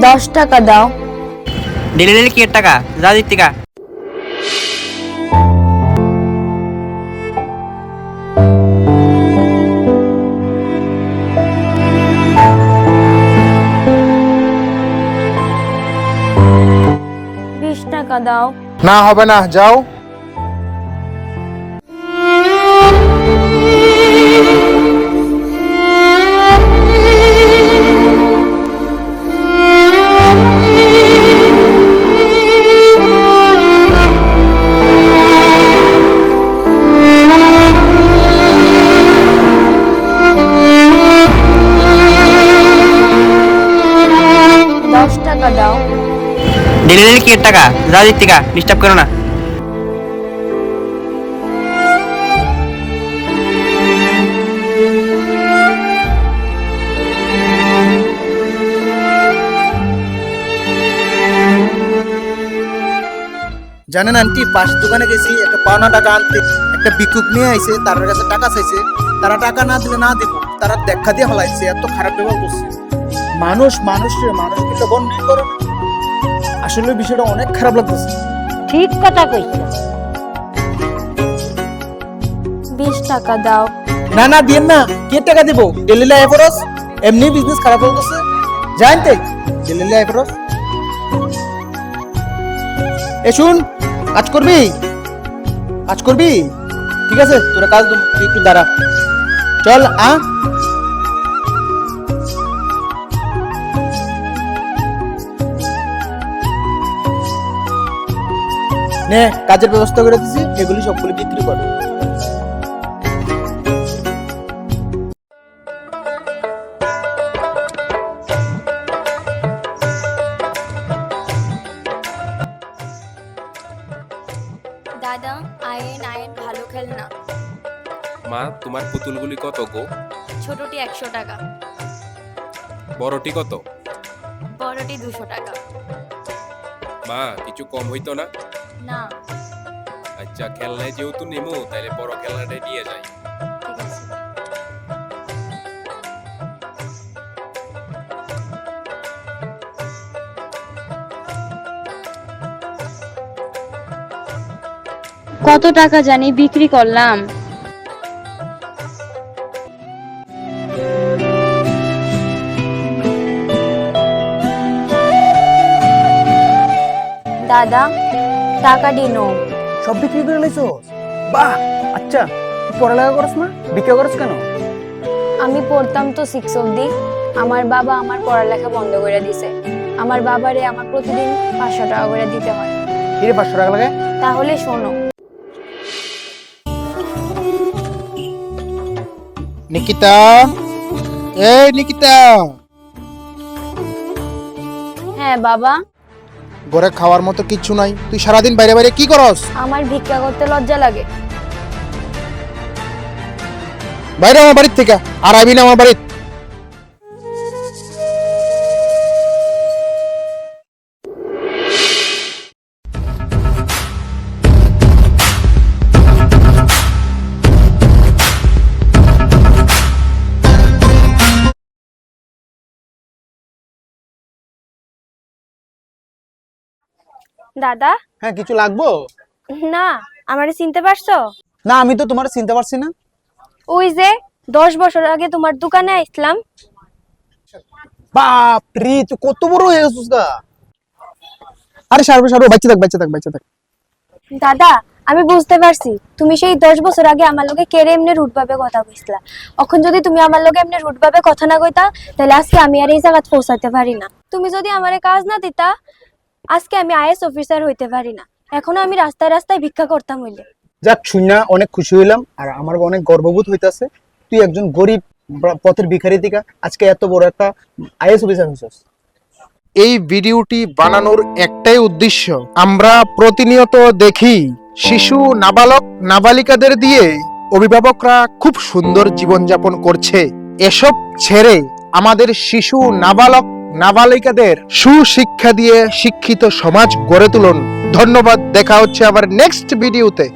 দশ টাকা দাও ডেলিভারি কি এর টাকা যা দিক টাকা বিশ টাকা দাও না হবে না যাও টাকা দাও। ডেলিভারি কি টাকা? যা দিক টাকা ডিস্টার্ব করো না। জানেন আন্টি পাশ দোকানে গেছি একটা পাওনা টাকা আনতে। একটা ভিক্ষুক নিয়ে আইছে তার কাছে টাকা চাইছে। তারা টাকা না দিলে না দিব তারা দেখা দিয়ে হলাইছে এত খারাপ ব্যবহার করছে। মানুষ মানুষের মানুষকে তো বন্ধ করে আসলে বিষয়টা অনেক খারাপ লাগতেছে। ঠিক কথা কইছ। বিশ টাকা দাও। না না দিয়েন না। কে টাকা দিব? ডেলি লাইফরস এমনি বিজনেস খারাপ হয়ে গেছে। জানতে ডেলি লাইফরস এ শুন কাজ করবি? কাজ করবি? ঠিক আছে তোরা কাজ তুই একটু দাঁড়া। চল আ। নে কাজের ব্যবস্থা করে দিছি এগুলি সবগুলি বিক্রি কর। দাদা আয়েন আয়েন ভালো খেল না। মা তোমার পুতুলগুলি কত গো? ছোটটি একশো টাকা। বড়টি কত? বড়টি দুশো টাকা। মা কিছু কম হইতো না? না। আচ্ছা খেলনায় যেহেতু নেমো তাহলে বড় খেলনাটাই নিয়ে যাই। ঠিক আছে। কত টাকা জানি বিক্রি করলাম। দাদা টাকা দিনো সব বিক্রি করে লাইছো? বাহ আচ্ছা তুই পড়ালেখা করছ না? বিক্রি করছ কেন? আমি পড়তাম তো সিক্স অবধি। আমার বাবা আমার পড়ালেখা বন্ধ করে দিছে। আমার বাবারে আমার প্রতিদিন পাঁচশো টাকা করে দিতে হয়। কিরে পাঁচশো টাকা লাগে? তাহলে শোনো। নিকিতা এই নিকিতা। হ্যাঁ বাবা? ঘরে খাওয়ার মতো কিচ্ছু নাই। তুই সারাদিন বাইরে বাইরে কি করস? আমার ভিক্ষা করতে লজ্জা লাগে। বাইরে আমার বাড়ির থেকে আর আইবি না আমার বাড়ির। দাদা? হ্যাঁ কিছু লাগবো? না আমারে চিনতে পারছ? না আমি তো তোমার চিনতে পারছি না। ওই যে দশ বছর আগে তোমার দোকানে আসলাম। বাপ রে তুই কত বড় হয়ে গেছিস গা। আরে সারবে সারবে বাচ্চা থাক বাচ্চা থাক বাচ্চা থাক। দাদা আমি বুঝতে পারছি। তুমি সেই দশ বছর আগে আমার লোকে কেড়ে এমনি রুট ভাবে কথা কইছিলা। এখন যদি তুমি আমার লোকে এমনি রুট ভাবে কথা না কইতা তাহলে আজকে আমি আর এই জায়গাত পৌঁছাতে পারি না। তুমি যদি আমারে কাজ না দিতা আজকে আমি আইএস অফিসার হইতে পারি না। এখনও আমি রাস্তায় রাস্তায় ভিক্ষা করতাম হইলে। যাক শুনে অনেক খুশি হইলাম আর আমার অনেক গর্ববোধ হইতাছে। তুই একজন গরিব পথের ভিখারি থেকে আজকে এত বড় একটা আইএস অফিসার হইছস। এই ভিডিওটি বানানোর একটাই উদ্দেশ্য আমরা প্রতিনিয়ত দেখি শিশু নাবালক নাবালিকাদের দিয়ে অভিভাবকরা খুব সুন্দর জীবনযাপন করছে। এসব ছেড়ে আমাদের শিশু নাবালক নাবালিকাদের সুশিক্ষা দিয়ে শিক্ষিত সমাজ গড়ে তুলুন। ধন্যবাদ। দেখা হচ্ছে আবার নেক্সট ভিডিওতে